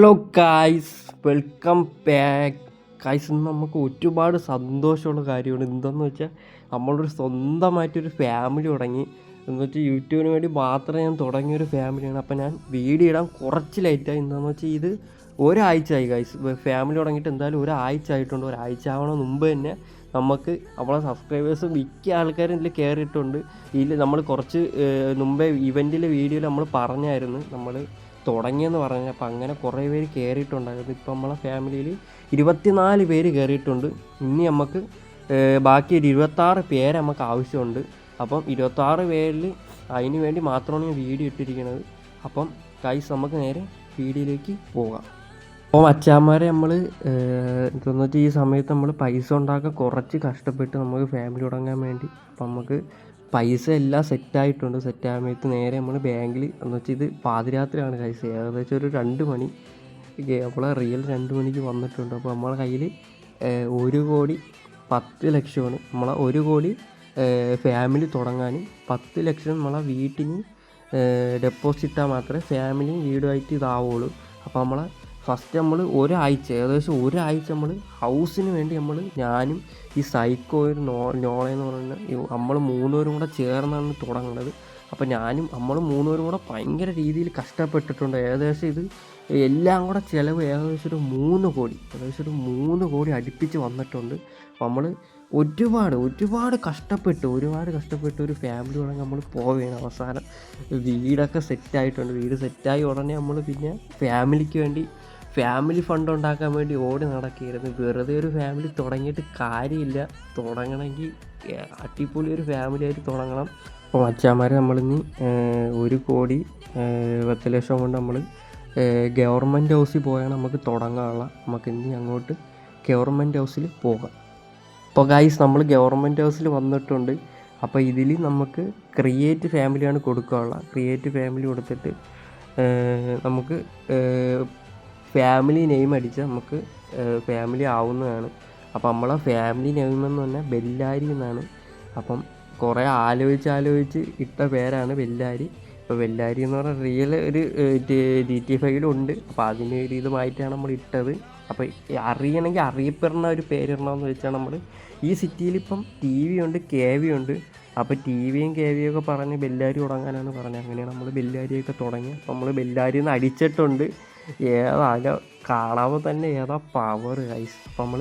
Hello guys welcome back guys ഇന്ന് നമുക്ക് ഒരുപാട് സന്തോഷമുള്ള കാര്യമാണ്. എന്തെന്ന് വെച്ചാൽ നമ്മളൊരു സ്വന്തമായിട്ടൊരു ഫാമിലി തുടങ്ങി. എന്ന് വെച്ചാൽ യൂട്യൂബിന് വേണ്ടി മാത്രമേ ഞാൻ തുടങ്ങിയൊരു ഫാമിലിയാണ് അപ്പോൾ ഞാൻ വീഡിയോ ഇടാൻ കുറച്ച് ലൈറ്റായി എന്താണെന്ന് വെച്ചാൽ ഇത് ഒരാഴ്ചയായി ഗായ്സ് ഫാമിലി തുടങ്ങിയിട്ട് എന്തായാലും ഒരാഴ്ച ആയിട്ടുണ്ട്. ഒരാഴ്ച ആവണ മുമ്പ് തന്നെ നമുക്ക് നമ്മളെ സബ്സ്ക്രൈബേഴ്സ് മിക്ക ആൾക്കാരും ഇതിൽ കയറിയിട്ടുണ്ട് ഇതിൽ നമ്മൾ കുറച്ച് മുമ്പേ ഇവന്റിലെ വീഡിയോയിൽ നമ്മൾ പറഞ്ഞായിരുന്നു. നമ്മൾ തുടങ്ങിയെന്ന് പറഞ്ഞാൽ അപ്പം അങ്ങനെ കുറേ പേര് കയറിയിട്ടുണ്ടായിരുന്നു ഇപ്പം നമ്മളെ ഫാമിലിയിൽ ഇരുപത്തിനാല് പേര് കയറിയിട്ടുണ്ട്. ഇനി നമുക്ക് ബാക്കി ഒരു ഇരുപത്താറ് പേര് നമുക്ക് ആവശ്യമുണ്ട്. അപ്പം ഇരുപത്താറ് പേരിൽ അതിന് വേണ്ടി മാത്രമാണ് ഞാൻ വീഡിയോ ഇട്ടിരിക്കുന്നത്. അപ്പം കൈസ് നമുക്ക് നേരെ വീഡിയോയിലേക്ക് പോകാം. അപ്പോൾ അച്ഛാമാരെ നമ്മൾ എന്താണെന്ന് വെച്ചാൽ ഈ സമയത്ത് നമ്മൾ പൈസ ഉണ്ടാക്കാൻ കുറച്ച് കഷ്ടപ്പെട്ട് നമുക്ക് ഫാമിലി തുടങ്ങാൻ വേണ്ടി അപ്പം നമുക്ക് പൈസ എല്ലാം സെറ്റായിട്ടുണ്ട് സെറ്റ് സമയത്ത് നേരെ നമ്മൾ ബാങ്കിൽ എന്ന് വെച്ചാൽ ഇത് പാതിരാത്രിയാണ് കൈസ് ഏകദേശം ഒരു രണ്ട് മണി നമ്മളെ റിയൽ രണ്ട് മണിക്ക് വന്നിട്ടുണ്ട്. അപ്പോൾ നമ്മളെ കയ്യിൽ ഒരു കോടി പത്ത് ലക്ഷമാണ്. നമ്മളെ ഒരു കോടി ഫാമിലി തുടങ്ങാനും പത്ത് ലക്ഷം നമ്മളെ വീട്ടിന് ഡെപ്പോസിറ്റ് ഇട്ടാൽ മാത്രമേ ഫാമിലിയും വീടുമായിട്ട് ഇതാവുള്ളൂ. അപ്പോൾ നമ്മളെ ഫസ്റ്റ് നമ്മൾ ഒരാഴ്ച ഏകദേശം ഒരാഴ്ച നമ്മൾ ഹൗസിന് വേണ്ടി നമ്മൾ ഞാനും ഈ സൈക്കോ ഒരു നോ നോളെന്ന് പറയുന്ന നമ്മൾ മൂന്നുപേരും കൂടെ ചേർന്നാണ് തുടങ്ങുന്നത്. അപ്പോൾ ഞാനും നമ്മൾ മൂന്നുപേരും കൂടെ ഭയങ്കര രീതിയിൽ കഷ്ടപ്പെട്ടിട്ടുണ്ട്. ഏകദേശം ഇത് എല്ലാം കൂടെ ചിലവ് ഏകദേശം ഒരു മൂന്ന് കോടി ഏകദേശം ഒരു മൂന്ന് കോടി അടുപ്പിച്ച് വന്നിട്ടുണ്ട്. നമ്മൾ ഒരുപാട് ഒരുപാട് കഷ്ടപ്പെട്ട് ഒരുപാട് കഷ്ടപ്പെട്ട് ഒരു ഫാമിലി തുടങ്ങി നമ്മൾ പോവുകയാണ്. അവസാനം വീടൊക്കെ സെറ്റായിട്ടുണ്ട് വീട് സെറ്റായി ഉടനെ നമ്മൾ പിന്നെ ഫാമിലിക്ക് വേണ്ടി ഫാമിലി ഫണ്ട് ഉണ്ടാക്കാൻ വേണ്ടി ഓടി നടക്കുകയായിരുന്നു. വെറുതെ ഒരു ഫാമിലി തുടങ്ങിയിട്ട് കാര്യമില്ല. തുടങ്ങണമെങ്കിൽ അടിപൊളി ഒരു ഫാമിലി ആയിട്ട് തുടങ്ങണം. അപ്പോൾ അച്ഛന്മാരെ നമ്മളിന്ന് ഒരു കോടി പത്ത് ലക്ഷം കൊണ്ട് നമ്മൾ ഗവൺമെന്റ് ഹൗസിൽ പോയാണ് നമുക്ക് തുടങ്ങാനുള്ള. നമുക്ക് ഇനി അങ്ങോട്ട് ഗവൺമെന്റ് ഹൗസിൽ പോകാം. അപ്പോൾ ഗൈസ് നമ്മൾ ഗവൺമെന്റ് ഹൗസിൽ വന്നിട്ടുണ്ട്. അപ്പോൾ ഇതിൽ നമുക്ക് ക്രിയേറ്റ് ഫാമിലിയാണ് കൊടുക്കാനുള്ള. ക്രിയേറ്റ് ഫാമിലി കൊടുത്തിട്ട് നമുക്ക് ഫാമിലി നെയിം അടിച്ചാൽ നമുക്ക് ഫാമിലി ആവുന്നതാണ്. അപ്പം നമ്മളെ ഫാമിലി നെയിം എന്ന് പറഞ്ഞാൽ ബെല്ലാരി എന്നാണ്. അപ്പം കുറേ ആലോചിച്ച് ആലോചിച്ച് ഇട്ട പേരാണ് ബെല്ലാരി. ഇപ്പോൾ ബെല്ലാരി എന്ന് പറഞ്ഞാൽ റിയൽ ഒരു ജി ടി ഫൈവിലുണ്ട് അപ്പോൾ അതിന് ഒരു ഇതുമായിട്ടാണ് നമ്മൾ ഇട്ടത്. അപ്പോൾ അറിയണമെങ്കിൽ അറിയപ്പെടുന്ന ഒരു പേരിടണമെന്ന് വെച്ചാൽ നമ്മൾ ഈ സിറ്റിയിൽ ഇപ്പം ടി വി ഉണ്ട് കെ വി ഉണ്ട്. അപ്പോൾ ടി വിയും കെ വിയും ഒക്കെ പറഞ്ഞ് ബെല്ലാരി തുടങ്ങാനാണ് പറഞ്ഞത്. അങ്ങനെയാണ് നമ്മൾ ബെല്ലാരിയൊക്കെ തുടങ്ങി അപ്പോൾ നമ്മൾ ബെല്ലാരി നിന്ന് അടിച്ചിട്ടുണ്ട്. ഏതാ കാണാമ്പോൾ തന്നെ ഏതാ പവർ ഐസ് അപ്പം നമ്മൾ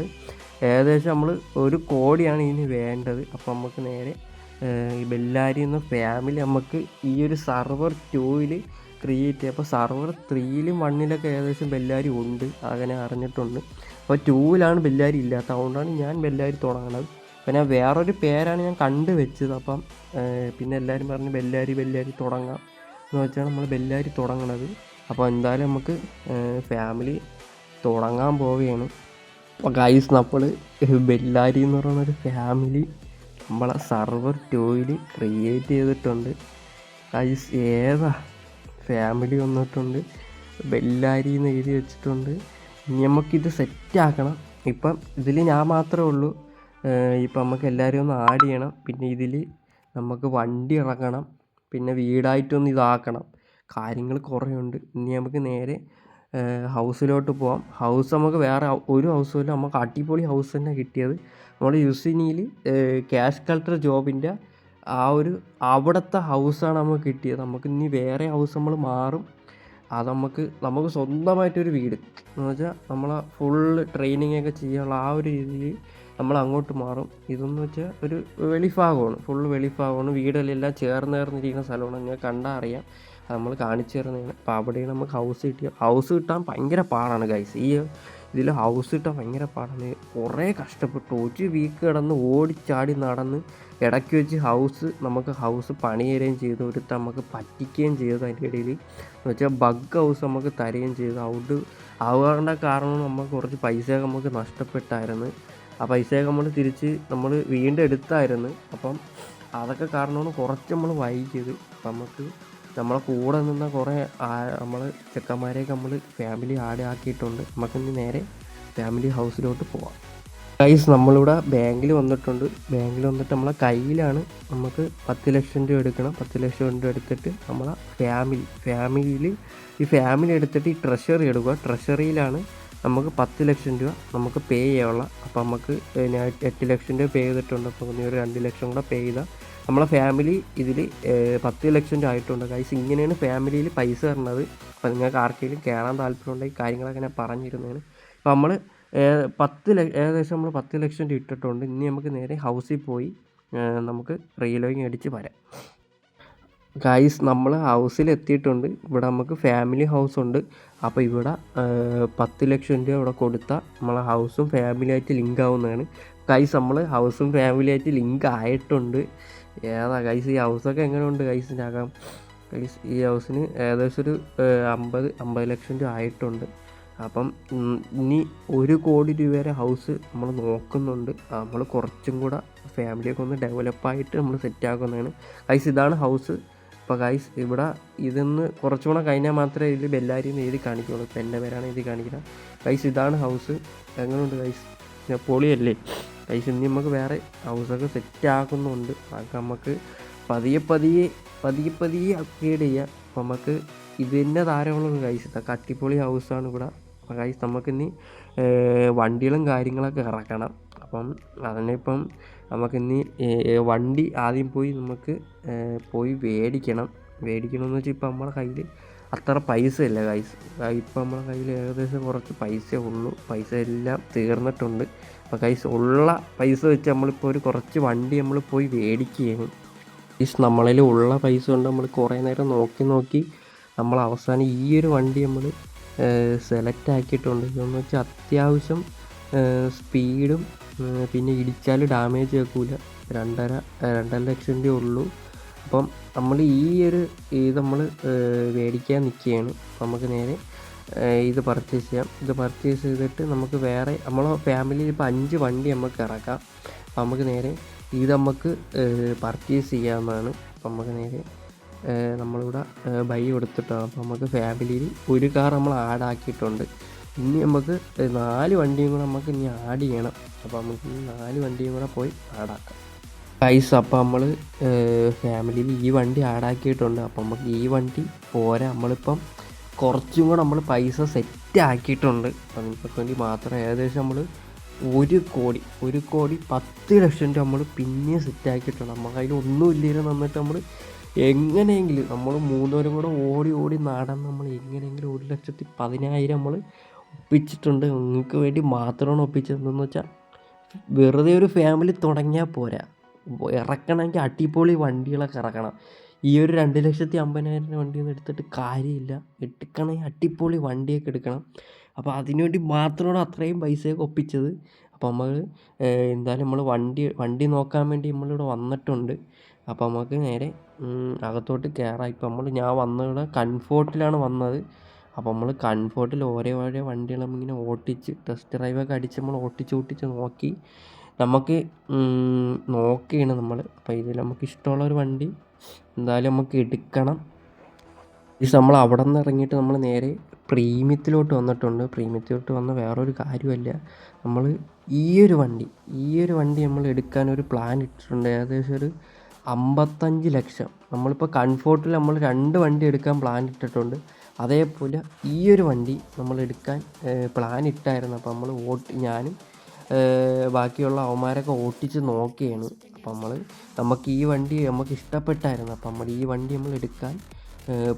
ഏകദേശം നമ്മൾ ഒരു കോടിയാണ് ഇതിന് വേണ്ടത്. അപ്പം നമുക്ക് നേരെ ഈ ബെല്ലാരി എന്ന ഫാമിലി നമുക്ക് ഈ ഒരു സർവർ ടൂവിൽ ക്രിയേറ്റ് ചെയ്യുക അപ്പോൾ സർവർ ത്രീയിലും വണ്ണിലൊക്കെ ഏകദേശം ബെല്ലാരി ഉണ്ട്. അങ്ങനെ അറിഞ്ഞിട്ടുണ്ട്. അപ്പോൾ ടൂവിലാണ് ബെല്ലാരി ഇല്ലാത്തത്. അതുകൊണ്ടാണ് ഞാൻ ബെല്ലാരി തുടങ്ങുന്നത് അപ്പോൾ ഞാൻ വേറൊരു പേരാണ് ഞാൻ കണ്ടു വെച്ചത്. അപ്പം പിന്നെ എല്ലാവരും പറഞ്ഞ് ബെല്ലാരി ബെല്ലാരി തുടങ്ങാം. എന്ന് വെച്ചാണ് നമ്മൾ ബെല്ലാരി തുടങ്ങണത്. അപ്പോൾ എന്തായാലും നമുക്ക് ഫാമിലി തുടങ്ങാൻ പോവുകയാണ്. അപ്പോൾ ഗൈസ് നമ്മൾ ബെല്ലാരി എന്ന് പറയുന്ന ഒരു ഫാമിലി നമ്മളെ സർവർ ടൂയിൽ ക്രിയേറ്റ് ചെയ്തിട്ടുണ്ട്. ഗൈസ് ഏതാ ഫാമിലി വന്നിട്ടുണ്ട്? ബെല്ലാരി എന്ന് എഴുതി വെച്ചിട്ടുണ്ട്. ഇനി നമുക്കിത് സെറ്റാക്കണം ഇപ്പം ഇതിൽ ഞാൻ മാത്രമേ ഉള്ളൂ. ഇപ്പം നമുക്ക് എല്ലാവരും ഒന്ന് ആഡ് ചെയ്യണം. പിന്നെ ഇതിൽ നമുക്ക് വണ്ടി ഇറങ്ങണം. പിന്നെ വീടായിട്ടൊന്ന് ഇതാക്കണം. കാര്യങ്ങൾ കുറേ ഉണ്ട് ഇനി നമുക്ക് നേരെ ഹൗസിലോട്ട് പോവാം. ഹൗസ് നമുക്ക് വേറെ ഒരു ഹൗസും ഇല്ല. നമുക്ക് അടിപൊളി ഹൗസ് തന്നെ കിട്ടിയത്. നമ്മൾ യുസിനിയിൽ ക്യാഷ് കളക്ടർ ജോബിന്റെ ആ ഒരു അവിടുത്തെ ഹൗസാണ് നമുക്ക് കിട്ടിയത്. നമുക്ക് ഇനി വേറെ ഹൗസ് നമ്മൾ മാറും. അത് നമുക്ക് നമുക്ക് സ്വന്തമായിട്ടൊരു വീട്. എന്ന് വെച്ചാൽ നമ്മളെ ഫുള്ള് ട്രെയിനിങ് ഒക്കെ ചെയ്യാനുള്ള ആ ഒരു രീതിയിൽ നമ്മൾ അങ്ങോട്ട് മാറും. ഇതെന്ന് വെച്ചാൽ ഒരു വെളിഭാഗമാണ്. ഫുൾ വെളിഭാഗമാണ്. വീടുകളെല്ലാം ചേർന്ന് ചേർന്നിരിക്കുന്ന സ്ഥലമാണ്. ഞാൻ കണ്ടാൽ അറിയാം. നമ്മൾ കാണിച്ചു തരുന്നതാണ്. അപ്പോൾ അവിടെ നമുക്ക് ഹൗസ് കിട്ടിയ ഹൗസ് കിട്ടാൻ ഭയങ്കര പാടാണ് ഗൈസ് ഈ ഇതിൽ ഹൗസ് കിട്ടാൻ ഭയങ്കര പാടാണ്. കുറേ കഷ്ടപ്പെട്ടു. ഒരു വീക്ക് കിടന്ന് ഓടിച്ചാടി നടന്ന് ഇടയ്ക്ക് വെച്ച് ഹൗസ് നമുക്ക് ഹൗസ് പണി തരുകയും ചെയ്തു. ഒരുത്ത നമുക്ക് പറ്റിക്കുകയും ചെയ്തു അതിന്റെ ഇടയിൽ എന്ന് വെച്ചാൽ ബഗ് ഹൗസ് നമുക്ക് തരുകയും ചെയ്തു. അതുകൊണ്ട് അതുകൊണ്ട് കാരണം നമുക്ക് കുറച്ച് പൈസയൊക്കെ നമുക്ക് നഷ്ടപ്പെട്ടായിരുന്നു. ആ പൈസയൊക്കെ നമ്മൾ തിരിച്ച് നമ്മൾ വീണ്ടും എടുത്തായിരുന്നു അപ്പം അതൊക്കെ കാരണമാണ് കുറച്ച് നമ്മൾ വൈകിയത്. നമുക്ക് നമ്മളെ കൂടെ നിന്ന കുറേ നമ്മൾ ചെക്കന്മാരെയൊക്കെ നമ്മൾ ഫാമിലി ആഡ് ആക്കിയിട്ടുണ്ട്. നമുക്കിന്ന് നേരെ ഫാമിലി ഹൗസിലോട്ട് പോവാം. ഗൈസ് നമ്മളിവിടെ ബാങ്കിൽ വന്നിട്ടുണ്ട്. ബാങ്കിൽ വന്നിട്ട് നമ്മളെ കയ്യിലാണ് നമുക്ക് പത്ത് ലക്ഷം രൂപ എടുക്കണം. പത്ത് ലക്ഷം രൂപ എടുത്തിട്ട് നമ്മളെ ഫാമിലി ഫാമിലിയിൽ ഈ ഫാമിലി എടുത്തിട്ട് ഈ ട്രഷറി എടുക്കുക. ട്രഷറിയിലാണ് നമുക്ക് പത്ത് ലക്ഷം രൂപ നമുക്ക് പേ ചെയ്യാനുള്ള. അപ്പോൾ നമുക്ക് എട്ട് ലക്ഷം രൂപ പേ ചെയ്തിട്ടുണ്ട്. അപ്പോൾ നീ ഒരു രണ്ട് ലക്ഷം കൂടെ പേ ചെയ്താൽ നമ്മളെ ഫാമിലി ഇതിൽ പത്ത് ലക്ഷം രൂപ ആയിട്ടുണ്ട്. ഗൈസ് ഇങ്ങനെയാണ് ഫാമിലിയിൽ പൈസ തരുന്നത്. അപ്പോൾ നിങ്ങൾക്ക് ആർക്കെങ്കിലും കയറാൻ താല്പര്യമുണ്ടെങ്കിൽ കാര്യങ്ങളൊക്കെ ഞാൻ പറഞ്ഞിരുന്നതാണ്. അപ്പോൾ നമ്മൾ പത്ത് ഏകദേശം നമ്മൾ പത്ത് ലക്ഷം രൂപ ഇട്ടിട്ടുണ്ട്. ഇനി നമുക്ക് നേരെ ഹൗസിൽ പോയി നമുക്ക് റീലോയിങ് അടിച്ച് വരാം. ഗൈസ് നമ്മൾ ഹൗസിൽ എത്തിയിട്ടുണ്ട്. ഇവിടെ നമുക്ക് ഫാമിലി ഹൗസ് ഉണ്ട്. അപ്പോൾ ഇവിടെ പത്ത് ലക്ഷം രൂപ ഇവിടെ കൊടുത്താൽ നമ്മളെ ഹൗസും ഫാമിലിയായിട്ട് ലിങ്ക് ആവുന്നതാണ്. ഗൈസ് നമ്മൾ ഹൗസും ഫാമിലിയായിട്ട് ലിങ്ക് ആയിട്ടുണ്ട്. ഏതാ ഗൈസ് ഈ ഹൗസൊക്കെ എങ്ങനെയുണ്ട് ഗൈസിനകം ഗൈസ് ഈ ഹൗസിന് ഏകദേശം ഒരു അമ്പത് അമ്പത് ലക്ഷം രൂപ ആയിട്ടുണ്ട്. അപ്പം ഇനി ഒരു കോടി രൂപ വരെ ഹൗസ് നമ്മൾ നോക്കുന്നുണ്ട് നമ്മൾ കുറച്ചും കൂടെ ഫാമിലിയൊക്കെ ഒന്ന് ഡെവലപ്പായിട്ട് നമ്മൾ സെറ്റ് സെറ്റാക്കുന്നതാണ് ഗൈസ് ഇതാണ് ഹൗസ് അപ്പോൾ ഗൈസ് ഇവിടെ ഇതെന്ന് കുറച്ചും കൂടെ കഴിഞ്ഞാൽ മാത്രമേ ഇതിൽ ബെല്ലാരി എന്ന് എഴുതി കാണിക്കുള്ളൂ. ഇപ്പം എന്റെ പേരാണ് എഴുതി കാണിക്കുന്നത്. ഗൈസ് ഇതാണ് ഹൗസ് എങ്ങനെയുണ്ട് ഗൈസ് പൊളിയല്ലേ? ഗൈസ് ഇനി നമുക്ക് വേറെ ഹൗസൊക്കെ സെറ്റ് ആക്കുന്നുണ്ട്. അതൊക്കെ നമുക്ക് പതിയെ പതിയെ പതിയെ പതിയെ അപ്ഗ്രേഡ് ചെയ്യാം. അപ്പം നമുക്ക് ഇത് തന്നെ ധാരാളം കൈസ് ഇതൊക്കെ അടിപൊളി ഹൗസാണ് ഇവിടെ. കൈസ് നമുക്കിനി വണ്ടികളും കാര്യങ്ങളൊക്കെ ഇറക്കണം. അപ്പം അതിനിപ്പം നമുക്കിനി വണ്ടി ആദ്യം പോയി നമുക്ക് പോയി മേടിക്കണം മേടിക്കണമെന്ന് വെച്ചാൽ ഇപ്പം നമ്മുടെ കയ്യിൽ അത്ര പൈസ ഇല്ല കൈസ് ഇപ്പം നമ്മുടെ കയ്യിൽ ഏകദേശം കുറച്ച് പൈസ ഉള്ളൂ. പൈസ എല്ലാം തീർന്നിട്ടുണ്ട്. അപ്പോൾ കൈസ് ഉള്ള പൈസ വെച്ച് നമ്മളിപ്പോൾ ഒരു കുറച്ച് വണ്ടി നമ്മൾ പോയി മേടിക്കുകയാണ്. ഈസ് നമ്മളിൽ ഉള്ള പൈസ കൊണ്ട് നമ്മൾ കുറേ നേരം നോക്കി നോക്കി നമ്മൾ അവസാനം ഈ ഒരു വണ്ടി നമ്മൾ സെലക്ട് ആക്കിയിട്ടുണ്ട്. ഇതെന്ന് വെച്ചാൽ അത്യാവശ്യം സ്പീഡും പിന്നെ ഇടിച്ചാൽ ഡാമേജ് ആക്കൂല. രണ്ടര രണ്ടര ലക്ഷം രൂപ ഉള്ളൂ. അപ്പം നമ്മൾ ഈ ഒരു ഇത് നമ്മൾ മേടിക്കാൻ നിൽക്കുകയാണ് നമുക്ക് നേരെ ഇത് പർച്ചേസ് ചെയ്യാം. ഇത് പർച്ചേസ് ചെയ്തിട്ട് നമുക്ക് വേറെ നമ്മളെ ഫാമിലിയിൽ ഇപ്പോൾ അഞ്ച് വണ്ടി നമുക്ക് ഇറക്കാം. അപ്പോൾ നമുക്ക് നേരെ ഇത് നമുക്ക് പർച്ചേസ് ചെയ്യാവുന്നതാണ് അപ്പം നമുക്ക് നേരെ നമ്മളിവിടെ ബൈ കൊടുത്തിട്ടാണ്. അപ്പോൾ നമുക്ക് ഫാമിലിയിൽ ഒരു കാർ നമ്മൾ ആഡ് ആക്കിയിട്ടുണ്ട്. ഇനി നമുക്ക് നാല് വണ്ടിയും കൂടെ നമുക്ക് ഇനി ആഡ് ചെയ്യണം. അപ്പോൾ നമുക്ക് ഇനി നാല് വണ്ടിയും കൂടെ പോയി ആഡാക്കാം പൈസ അപ്പോൾ നമ്മൾ ഫാമിലിയിൽ ഈ വണ്ടി ആഡാക്കിയിട്ടുണ്ട് അപ്പോൾ നമുക്ക് ഈ വണ്ടി പോരാ. നമ്മളിപ്പം കുറച്ചും കൂടെ നമ്മൾ പൈസ സെറ്റ് ആക്കിയിട്ടുണ്ട്. അതിനൊക്കെ വേണ്ടി മാത്രം ഏകദേശം നമ്മൾ ഒരു കോടി ഒരു കോടി പത്ത് ലക്ഷം രൂപ നമ്മൾ പിന്നെ സെറ്റ് ആക്കിയിട്ടുണ്ട്. നമ്മൾ അതിൽ ഒന്നും ഇല്ലായിരുന്നു എന്നിട്ട് നമ്മൾ എങ്ങനെയെങ്കിലും നമ്മൾ മൂന്നുപേരും കൂടെ ഓടി ഓടി നടന്ന് നമ്മൾ എങ്ങനെയെങ്കിലും ഒരു ലക്ഷത്തി പതിനായിരം നമ്മൾ ഒപ്പിച്ചിട്ടുണ്ട്. നിങ്ങൾക്ക് വേണ്ടി മാത്രമാണ് ഒപ്പിച്ചതെന്ന് വെച്ചാൽ വെറുതെ ഒരു ഫാമിലി തുടങ്ങിയാൽ പോരാ. ഇറക്കണമെങ്കിൽ അടിപൊളി വണ്ടികളൊക്കെ ഇറക്കണം. ഈ ഒരു രണ്ട് ലക്ഷത്തി അമ്പതിനായിരം വണ്ടിയൊന്നും എടുത്തിട്ട് കാര്യമില്ല. എടുക്കണമെങ്കിൽ അടിപൊളി വണ്ടിയൊക്കെ എടുക്കണം. അപ്പോൾ അതിനുവേണ്ടി മാത്രമാണ് അത്രയും പൈസയൊക്കെ ഒപ്പിച്ചത്. അപ്പോൾ നമ്മൾ എന്തായാലും നമ്മൾ വണ്ടി വണ്ടി നോക്കാൻ വേണ്ടി നമ്മളിവിടെ വന്നിട്ടുണ്ട്. അപ്പോൾ നമുക്ക് നേരെ അകത്തോട്ട് കയറാം ഇപ്പോൾ നമ്മൾ ഞാൻ വന്നവിടെ കൺഫോർട്ടിലാണ് വന്നത്. അപ്പോൾ നമ്മൾ കൺഫോർട്ടിൽ ഓരോ ഓരോ വണ്ടികൾ നമ്മളിങ്ങനെ ഓട്ടിച്ച് ടെസ്റ്റ് ഡ്രൈവൊക്കെ അടിച്ച് നമ്മൾ ഓട്ടിച്ച് ഓട്ടിച്ച് നോക്കി. നമുക്ക് നോക്കിയാണ് നമ്മൾ അപ്പോൾ ഇതിൽ നമുക്ക് ഇഷ്ടമുള്ള ഒരു വണ്ടി എന്തായാലും നമുക്ക് എടുക്കണം. ഇത് നമ്മൾ അവിടെ നിന്ന് ഇറങ്ങിയിട്ട് നമ്മൾ നേരെ പ്രീമിയത്തിലോട്ട് വന്നിട്ടുണ്ട്. പ്രീമിയത്തിലോട്ട് വന്ന വേറൊരു കാര്യമല്ല നമ്മൾ ഈ ഒരു വണ്ടി ഈ ഒരു വണ്ടി നമ്മൾ എടുക്കാൻ ഒരു പ്ലാൻ ഇട്ടിട്ടുണ്ട്. ഏകദേശം ഒരു അമ്പത്തഞ്ച് ലക്ഷം. നമ്മളിപ്പോൾ കംഫോർട്ടിൽ നമ്മൾ രണ്ട് വണ്ടി എടുക്കാൻ പ്ലാൻ ഇട്ടിട്ടുണ്ട്. അതേപോലെ ഈ ഒരു വണ്ടി നമ്മൾ എടുക്കാൻ പ്ലാൻ ഇട്ടായിരുന്നു. അപ്പോൾ നമ്മൾ ഓട്ട് ഞാനും ബാക്കിയുള്ള അവന്മാരൊക്കെ ഓട്ടിച്ച് നോക്കിയാണ്. അപ്പം നമ്മൾ നമുക്ക് ഈ വണ്ടി നമുക്ക് ഇഷ്ടപ്പെട്ടായിരുന്നു. അപ്പം നമ്മൾ ഈ വണ്ടി നമ്മൾ എടുക്കാൻ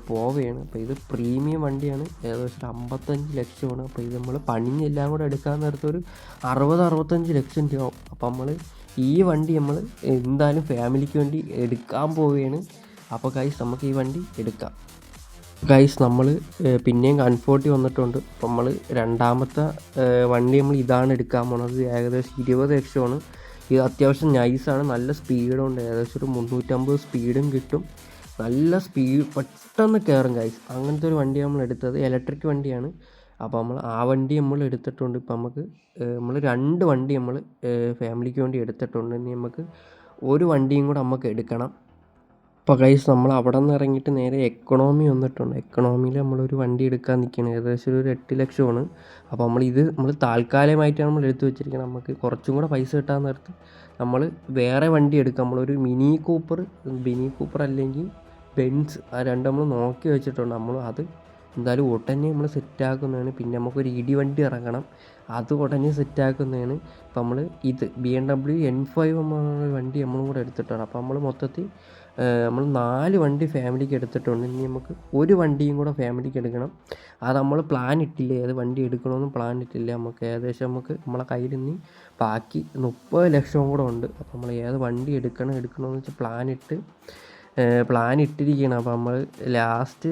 പോവുകയാണ് അപ്പോൾ ഇത് പ്രീമിയം വണ്ടിയാണ്. ഏകദേശം ഒരു അമ്പത്തഞ്ച് ലക്ഷമാണ്. അപ്പോൾ ഇത് നമ്മൾ പണിഞ്ഞെല്ലാം കൂടെ എടുക്കാൻ നേരത്തെ ഒരു അറുപത് അറുപത്തഞ്ച് ലക്ഷം രൂപ. അപ്പം നമ്മൾ ഈ വണ്ടി നമ്മൾ എന്തായാലും ഫാമിലിക്ക് വേണ്ടി എടുക്കാൻ പോവുകയാണ് അപ്പോൾ കൈസ് നമുക്ക് ഈ വണ്ടി എടുക്കാം. ഗൈസ് നമ്മൾ പിന്നെയും കൺഫോർട്ടി വന്നിട്ടുണ്ട്. അപ്പം നമ്മൾ രണ്ടാമത്തെ വണ്ടി നമ്മൾ ഇതാണ് എടുക്കാൻ പോണത്. ഏകദേശം ഇരുപത് ലക്ഷമാണ്. ഇത് അത്യാവശ്യം നൈസാണ് നല്ല സ്പീഡുണ്ട്. ഏകദേശം ഒരു മുന്നൂറ്റമ്പത് സ്പീഡും കിട്ടും. നല്ല സ്പീഡ് പെട്ടെന്ന് കയറും ഗൈസ് അങ്ങനത്തെ ഒരു വണ്ടി നമ്മൾ എടുത്തത്. ഇലക്ട്രിക് വണ്ടിയാണ്. അപ്പോൾ നമ്മൾ ആ വണ്ടി നമ്മൾ എടുത്തിട്ടുണ്ട്. ഇപ്പം നമുക്ക് നമ്മൾ രണ്ട് വണ്ടി നമ്മൾ ഫാമിലിക്ക് വേണ്ടി എടുത്തിട്ടുണ്ട്. ഇനി നമുക്ക് ഒരു വണ്ടിയും കൂടെ നമുക്ക് എടുക്കണം. അപ്പോൾ ഗൈസ് നമ്മൾ അവിടെ നിന്ന് ഇറങ്ങിയിട്ട് നേരെ എക്കണോമി വന്നിട്ടുണ്ട്. എക്കണോമിയിൽ നമ്മളൊരു വണ്ടി എടുക്കാൻ നിൽക്കുകയാണ് ഏകദേശം ഒരു എട്ട് ലക്ഷമാണ്. അപ്പോൾ നമ്മൾ ഇത് നമ്മൾ താൽക്കാലികമായിട്ടാണ് നമ്മൾ എടുത്തു വെച്ചിരിക്കുന്നത് നമുക്ക് കുറച്ചും കൂടെ പൈസ കിട്ടാൻ നേരത്ത് നമ്മൾ വേറെ വണ്ടി എടുക്കാം. നമ്മളൊരു മിനി കൂപ്പർ മിനി കൂപ്പർ അല്ലെങ്കിൽ ബെൻസ് ആ രണ്ട് നമ്മൾ നോക്കി വെച്ചിട്ടുണ്ട്. നമ്മൾ അത് എന്തായാലും ഉടനെ നമ്മൾ സെറ്റാക്കുന്നതാണ് പിന്നെ നമുക്കൊരു ഇടി വണ്ടി ഇറങ്ങണം. അത് ഉടനെ സെറ്റാക്കുന്നതാണ് ഇപ്പം നമ്മൾ ഇത് B M W N five വണ്ടി നമ്മളും കൂടെ എടുത്തിട്ടാണ്. അപ്പോൾ നമ്മൾ മൊത്തത്തിൽ നമ്മൾ നാല് വണ്ടി ഫാമിലിക്ക് എടുത്തിട്ടുണ്ട്. ഇനി നമുക്ക് ഒരു വണ്ടിയും കൂടെ ഫാമിലിക്ക് എടുക്കണം. അത് നമ്മൾ പ്ലാൻ ഇട്ടില്ല? ഏത് വണ്ടി എടുക്കണമെന്ന് പ്ലാൻ ഇട്ടില്ല നമുക്ക്? ഏകദേശം നമുക്ക് നമ്മളെ കയ്യിൽ നിന്ന് ബാക്കി മുപ്പത് ലക്ഷവും കൂടെ ഉണ്ട്. അപ്പോൾ നമ്മൾ ഏത് വണ്ടി എടുക്കണം എടുക്കണമെന്ന് വെച്ചാൽ പ്ലാൻ ഇട്ട് പ്ലാൻ ഇട്ടിരിക്കണം അപ്പോൾ നമ്മൾ ലാസ്റ്റ്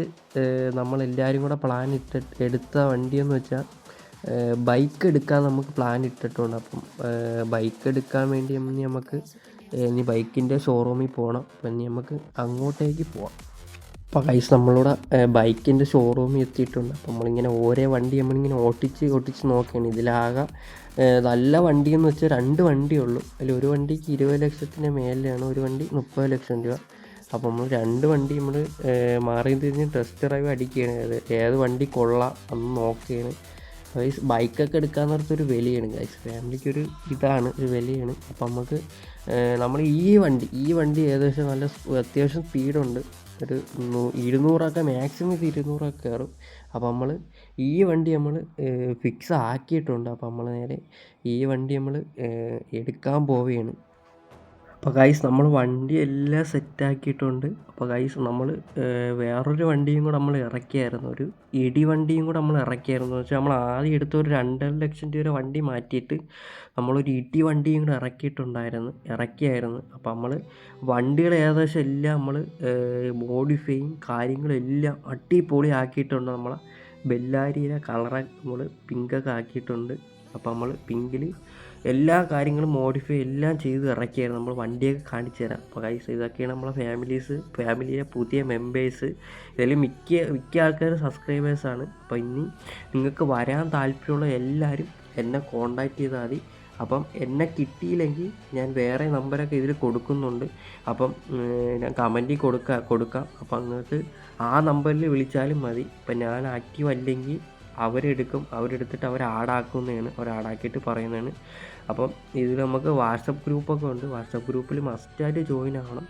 നമ്മളെല്ലാവരും കൂടെ പ്ലാൻ ഇട്ട് എടുത്ത വണ്ടിയെന്ന് വെച്ചാൽ ബൈക്ക് എടുക്കാൻ നമുക്ക് പ്ലാൻ ഇട്ടിട്ടുണ്ട്. അപ്പം ബൈക്ക് എടുക്കാൻ വേണ്ടി നമുക്ക് ഇനി ബൈക്കിന്റെ ഷോറൂമിൽ പോകണം അപ്പം ഇനി നമുക്ക് അങ്ങോട്ടേക്ക് പോവാം. അപ്പോൾ കൈസ് നമ്മളിവിടെ ബൈക്കിന്റെ ഷോറൂമിൽ എത്തിയിട്ടുണ്ട്. അപ്പോൾ നമ്മളിങ്ങനെ ഓരോ വണ്ടി നമ്മളിങ്ങനെ ഓട്ടിച്ച് ഓട്ടിച്ച് നോക്കുകയാണ് ഇതിലാകെ നല്ല വണ്ടി എന്ന് വെച്ചാൽ രണ്ട് വണ്ടിയുള്ളൂ അതിൽ ഒരു വണ്ടിക്ക് ഇരുപത് ലക്ഷത്തിന്റെ മേലെയാണ് ഒരു വണ്ടി മുപ്പത് ലക്ഷം രൂപ. അപ്പോൾ നമ്മൾ രണ്ട് വണ്ടി നമ്മൾ മാറി തിരിഞ്ഞ് ടെസ്റ്റ് ഡ്രൈവ് അടിക്കുകയാണ്. ഏത് ഏത് വണ്ടി കൊള്ളാം അന്ന് നോക്കുകയാണ്. ഗൈസ് ബൈക്കൊക്കെ എടുക്കാൻ നേരത്തൊരു വിലയാണ് ഗൈസ് ഫാമിലിക്കൊരു ഇതാണ് ഒരു വിലയാണ്. അപ്പോൾ നമുക്ക് നമ്മൾ ഈ വണ്ടി ഈ വണ്ടി ഏകദേശം നല്ല അത്യാവശ്യം സ്പീഡുണ്ട്. ഒരു ഇരുന്നൂറൊക്കെ മാക്സിമം ഇത് ഇരുന്നൂറൊക്കെ കയറും. അപ്പോൾ നമ്മൾ ഈ വണ്ടി നമ്മൾ ഫിക്സ് ആക്കിയിട്ടുണ്ട്. അപ്പോൾ നമ്മൾ നേരെ ഈ വണ്ടി നമ്മൾ എടുക്കാൻ പോവുകയാണ്. അപ്പോൾ ഗൈസ് നമ്മൾ വണ്ടി എല്ലാം സെറ്റാക്കിയിട്ടുണ്ട് അപ്പോൾ ഗൈസ് നമ്മൾ വേറൊരു വണ്ടിയും കൂടെ നമ്മൾ ഇറക്കിയായിരുന്നു. ഒരു ഇടി വണ്ടിയും കൂടെ നമ്മൾ ഇറക്കിയായിരുന്നു. വെച്ചാൽ നമ്മൾ ആദ്യം എടുത്ത ഒരു രണ്ടര ലക്ഷം രൂപ വണ്ടി മാറ്റിയിട്ട് നമ്മളൊരു ഇടി വണ്ടിയും കൂടെ ഇറക്കിയിട്ടുണ്ടായിരുന്നു ഇറക്കിയായിരുന്നു. അപ്പോൾ നമ്മൾ വണ്ടികൾ ഏകദേശം എല്ലാം നമ്മൾ മോഡിഫൈയും കാര്യങ്ങളെല്ലാം അടിപൊളി ആക്കിയിട്ടുണ്ട്. നമ്മളെ ബെല്ലാരിയിലെ കളറ് നമ്മൾ പിങ്കൊക്കെ ആക്കിയിട്ടുണ്ട്. അപ്പോൾ നമ്മൾ പിങ്കിൽ എല്ലാ കാര്യങ്ങളും മോഡിഫൈ എല്ലാം ചെയ്ത് ഇറക്കിയായിരുന്നു. നമ്മൾ വണ്ടിയൊക്കെ കാണിച്ചു തരാം. അപ്പോൾ ഗൈസ് ഇതൊക്കെയാണ് നമ്മളെ ഫാമിലീസ് ഫാമിലിയിലെ പുതിയ മെമ്പേഴ്സ് ഇതിൽ മിക്ക മിക്ക ആൾക്കാർ സബ്സ്ക്രൈബേഴ്സാണ് അപ്പോൾ ഇനി നിങ്ങൾക്ക് വരാൻ താല്പര്യമുള്ള എല്ലാവരും എന്നെ കോണ്ടാക്ട് ചെയ്താൽ മതി. അപ്പം എന്നെ കിട്ടിയില്ലെങ്കിൽ ഞാൻ വേറെ നമ്പരൊക്കെ ഇതിൽ കൊടുക്കുന്നുണ്ട്. അപ്പം ഞാൻ കമന്റിൽ കൊടുക്കാം കൊടുക്കാം. അപ്പം നിങ്ങൾക്ക് ആ നമ്പറിൽ വിളിച്ചാലും മതി. ഇപ്പം ഞാൻ ആക്റ്റീവ് അല്ലെങ്കിൽ അവരെടുക്കും അവരെടുത്തിട്ട് അവർ ആടാക്കുന്നതാണ് അവർ ആടാക്കിയിട്ട് പറയുന്നതാണ്. അപ്പം ഇതിൽ നമുക്ക് വാട്സപ്പ് ഗ്രൂപ്പൊക്കെ ഉണ്ട്. വാട്സപ്പ് ഗ്രൂപ്പിൽ മസ്റ്റായിട്ട് ജോയിൻ ആവണം.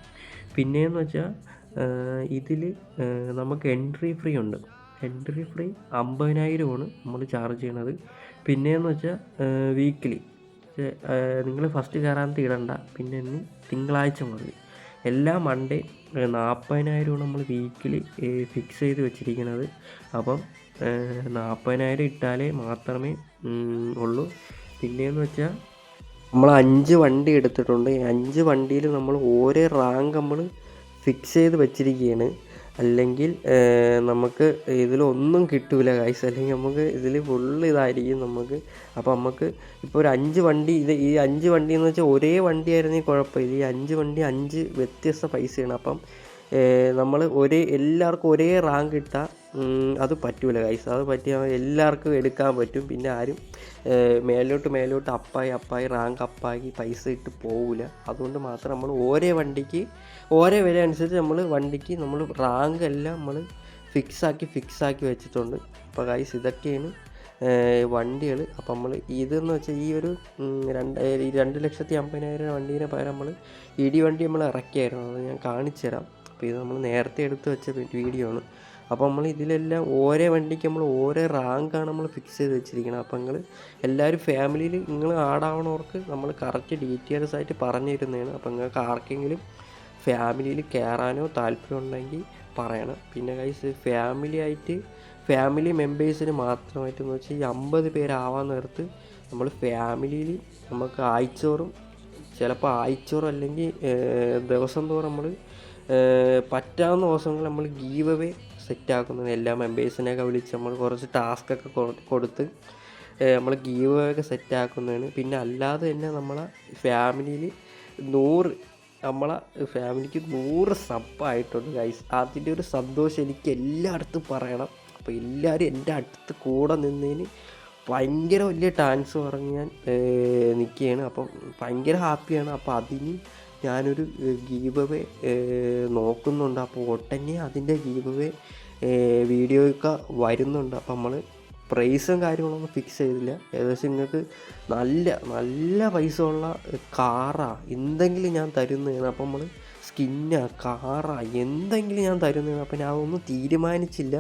പിന്നെയെന്ന് വെച്ചാൽ ഇതിൽ നമുക്ക് എൻട്രി ഫ്രീ ഉണ്ട്. എൻട്രി ഫ്രീ അമ്പതിനായിരമാണ് നമ്മൾ ചാർജ് ചെയ്യണത്. പിന്നെയെന്ന് വെച്ചാൽ വീക്കിലി നിങ്ങൾ ഫസ്റ്റ് കയറാൻ തീടണ്ട. പിന്നെ ഇനി തിങ്കളാഴ്ച മുതൽ. എല്ലാ മൺഡേ നാൽപ്പതിനായിരമാണ് നമ്മൾ വീക്കിലി ഫിക്സ് ചെയ്ത് വെച്ചിരിക്കുന്നത് അപ്പം നാൽപ്പതിനായിരം ഇട്ടാലേ മാത്രമേ ഉള്ളൂ. പിന്നെയെന്ന് വെച്ചാൽ നമ്മൾ അഞ്ച് വണ്ടി എടുത്തിട്ടുണ്ട്. അഞ്ച് വണ്ടിയിൽ നമ്മൾ ഓരോ റാങ്ക് നമ്മൾ ഫിക്സ് ചെയ്ത് വെച്ചിരിക്കുകയാണ് അല്ലെങ്കിൽ നമുക്ക് ഇതിലൊന്നും കിട്ടൂല കായ്സ് അല്ലെങ്കിൽ നമുക്ക് ഇതിൽ ഫുള്ള് ഇതായിരിക്കും നമുക്ക്. അപ്പോൾ നമുക്ക് ഇപ്പോൾ ഒരു അഞ്ച് വണ്ടി ഇത് ഈ അഞ്ച് വണ്ടി എന്ന് വെച്ചാൽ ഒരേ വണ്ടി ആയിരുന്നെങ്കിൽ കുഴപ്പമില്ല ഈ അഞ്ച് വണ്ടി അഞ്ച് വ്യത്യസ്ത പൈസയാണ്. അപ്പം നമ്മൾ ഒരേ എല്ലാവർക്കും ഒരേ റാങ്ക് ഇട്ടാൽ അത് പറ്റൂല കൈസ് അത് പറ്റിയാൽ എല്ലാവർക്കും എടുക്കാൻ പറ്റും. പിന്നെ ആരും മേലോട്ട് മേലോട്ട് അപ്പായി അപ്പായി റാങ്ക് അപ്പായി പൈസ ഇട്ട് പോവില്ല അതുകൊണ്ട് മാത്രം നമ്മൾ ഓരോ വണ്ടിക്ക് ഓരോ വില അനുസരിച്ച് നമ്മൾ വണ്ടിക്ക് നമ്മൾ റാങ്ക് എല്ലാം നമ്മൾ ഫിക്സാക്കി ഫിക്സാക്കി വെച്ചിട്ടുണ്ട്. അപ്പോൾ കൈസ് ഇതൊക്കെയാണ് വണ്ടികൾ അപ്പം നമ്മൾ ഇതെന്ന് വെച്ചാൽ ഈ ഒരു രണ്ട് രണ്ട് ലക്ഷത്തി അമ്പതിനായിരം വണ്ടീനെ പകരം നമ്മൾ ഇടി വണ്ടി നമ്മൾ ഇറക്കിയായിരുന്നു. അത് ഞാൻ കാണിച്ചു തരാം അപ്പോൾ ഇത് നമ്മൾ നേരത്തെ എടുത്ത് വെച്ച വീഡിയോ ആണ്. അപ്പോൾ നമ്മൾ ഇതിലെല്ലാം ഓരോ വണ്ടിക്ക് നമ്മൾ ഓരോ റാങ്കാണ് നമ്മൾ ഫിക്സ് ചെയ്ത് വെച്ചിരിക്കുന്നത് അപ്പോൾ നിങ്ങൾ എല്ലാവരും ഫാമിലിയിൽ നിങ്ങൾ ആടാവണവർക്ക് നമ്മൾ കറക്റ്റ് ഡീറ്റെയിൽസ് ആയിട്ട് പറഞ്ഞു തരുന്നതാണ്. അപ്പോൾ നിങ്ങൾക്ക് ആർക്കെങ്കിലും ഫാമിലിയിൽ കയറാനോ താല്പര്യം ഉണ്ടെങ്കിൽ പറയണം. പിന്നെ കൈസ് ഫാമിലി ആയിട്ട് ഫാമിലി മെമ്പേഴ്സിന് മാത്രമായിട്ട് എന്ന് വെച്ചാൽ ഈ അമ്പത് പേരാവാൻ നേരത്ത് നമ്മൾ ഫാമിലിയിൽ നമുക്ക് ആഴ്ചോറും ചിലപ്പോൾ ആഴ്ചോറും അല്ലെങ്കിൽ ദിവസം തോറും നമ്മൾ പറ്റാവുന്ന ദിവസങ്ങൾ നമ്മൾ ഗീവ് അവേ സെറ്റാക്കുന്നത് എല്ലാ മെമ്പേഴ്സിനെയൊക്കെ വിളിച്ച് നമ്മൾ കുറച്ച് ടാസ്ക് ഒക്കെ കൊടുത്ത് നമ്മൾ ഗീവ് ഒക്കെ സെറ്റ് ആക്കുന്നതാണ് പിന്നെ അല്ലാതെ തന്നെ നമ്മളെ ഫാമിലിയിൽ നൂറ് നമ്മളെ ഫാമിലിക്ക് നൂറ് സബ്ബായിട്ടുണ്ട് ഗൈസ്. അതിന്റെ ഒരു സന്തോഷം എനിക്ക് എല്ലായിടത്തും പറയണം. അപ്പോൾ എല്ലാവരും എന്റെ അടുത്ത് കൂടെ നിന്നതിന് ഭയങ്കര വലിയ ടാൻസ് പറഞ്ഞ് ഞാൻ നിൽക്കുകയാണ്. അപ്പം ഭയങ്കര ഹാപ്പിയാണ് അപ്പോൾ അതിന് ഞാനൊരു ഗീവ് അവേ നോക്കുന്നുണ്ട്. അപ്പോൾ ഉടനെ അതിന്റെ ഗീവ് അവേ വീഡിയോയൊക്കെ വരുന്നുണ്ട്. അപ്പം നമ്മൾ പ്രൈസും കാര്യങ്ങളൊന്നും ഫിക്സ് ചെയ്തില്ല. ഏകദേശം നിങ്ങൾക്ക് നല്ല നല്ല പൈസ ഉള്ള കാറാ എന്തെങ്കിലും ഞാൻ തരുന്നതാണ്. അപ്പം നമ്മൾ സ്കിന്നാ കാറാ എന്തെങ്കിലും ഞാൻ തരുന്നതാണ്. അപ്പം ഞാൻ ഒന്നും തീരുമാനിച്ചില്ല.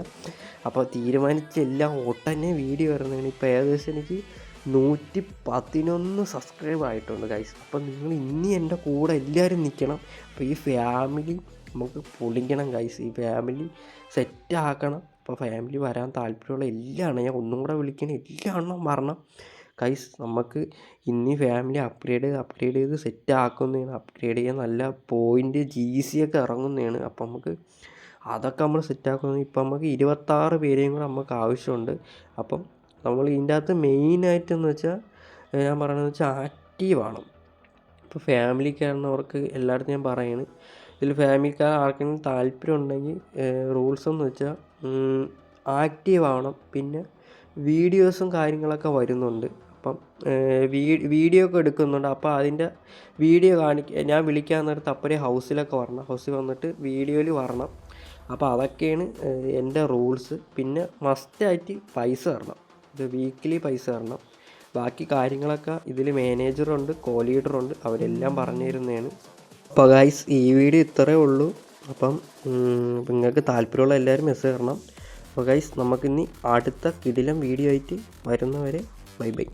അപ്പോൾ തീരുമാനിച്ചെല്ലാം ഒട്ടന്നെ വീഡിയോ വരുന്നതാണ്. ഇപ്പോൾ ഏകദേശം എനിക്ക് നൂറ്റി പതിനൊന്ന് സബ്സ്ക്രൈബ് ആയിട്ടുണ്ട് ഗൈസ് അപ്പം നിങ്ങൾ ഇനി എന്റെ കൂടെ എല്ലാവരും നിൽക്കണം. അപ്പോൾ ഈ ഫാമിലി നമുക്ക് പൊളിക്കണം ഗൈസ് ഈ ഫാമിലി സെറ്റ് ആക്കണം അപ്പോൾ ഫാമിലി വരാൻ താല്പര്യമുള്ള എല്ലാണ് ഞാൻ ഒന്നും കൂടെ വിളിക്കണം. എല്ലാ എണ്ണം ഗൈസ് നമുക്ക് ഇനി ഫാമിലി അപ്ഗ്രേഡ് അപ്ഗ്രേഡ് ചെയ്ത് സെറ്റ് ആക്കുന്നതാണ് അപ്ഗ്രേഡ് ചെയ്യാൻ നല്ല പോയിന്റ് ജി സി ഒക്കെ ഇറങ്ങുന്നതാണ്. അപ്പം നമുക്ക് അതൊക്കെ നമ്മൾ സെറ്റ് ആക്കുന്നത് ഇപ്പം നമുക്ക് ഇരുപത്താറ് പേരെയും കൂടെ നമുക്ക് ആവശ്യമുണ്ട്. അപ്പം നമ്മൾ ഇതിന്റെ അകത്ത് മെയിനായിട്ടെന്ന് വെച്ചാൽ ഞാൻ പറയുന്നത് വെച്ചാൽ ആക്റ്റീവ് ആണ്. ഇപ്പോൾ ഫാമിലിക്കാരണവർക്ക് എല്ലായിടത്തും ഞാൻ പറയാണ്. ഇതിൽ ഫാമിലിക്കാർ ആർക്കെങ്കിലും താല്പര്യം ഉണ്ടെങ്കിൽ റൂൾസ് എന്ന് വെച്ചാൽ ആക്റ്റീവ് ആവണം. പിന്നെ വീഡിയോസും കാര്യങ്ങളൊക്കെ വരുന്നുണ്ട്. അപ്പം വീഡിയോ ഒക്കെ എടുക്കുന്നുണ്ട്. അപ്പോൾ അതിന്റെ വീഡിയോ കാണിക്കുക ഞാൻ വിളിക്കാൻ നേരത്ത് അപ്പഴേ ഹൗസിലൊക്കെ വരണം. ഹൗസിൽ വന്നിട്ട് വീഡിയോയിൽ വരണം. അപ്പോൾ അതൊക്കെയാണ് എന്റെ റൂൾസ്. പിന്നെ മസ്റ്റായിട്ട് പൈസ തരണം. ഇത് വീക്കിലി പൈസ തരണം. ബാക്കി കാര്യങ്ങളൊക്കെ ഇതിൽ മാനേജറുണ്ട് കോ ലീഡറുണ്ട് അവരെല്ലാം പറഞ്ഞു തരുന്നതാണ്. അപ്പോൾ ഗൈസ് ഈ വീഡിയോ ഇത്രയേ ഉള്ളൂ. അപ്പം നിങ്ങൾക്ക് താല്പര്യമുള്ള എല്ലാവരും മെസ്സേജ് തരണം അപ്പോൾ ഗൈസ് നമുക്കിനി അടുത്ത കിടിലം വീഡിയോ ആയിട്ട് വരുന്നവരെ ബൈ ബൈ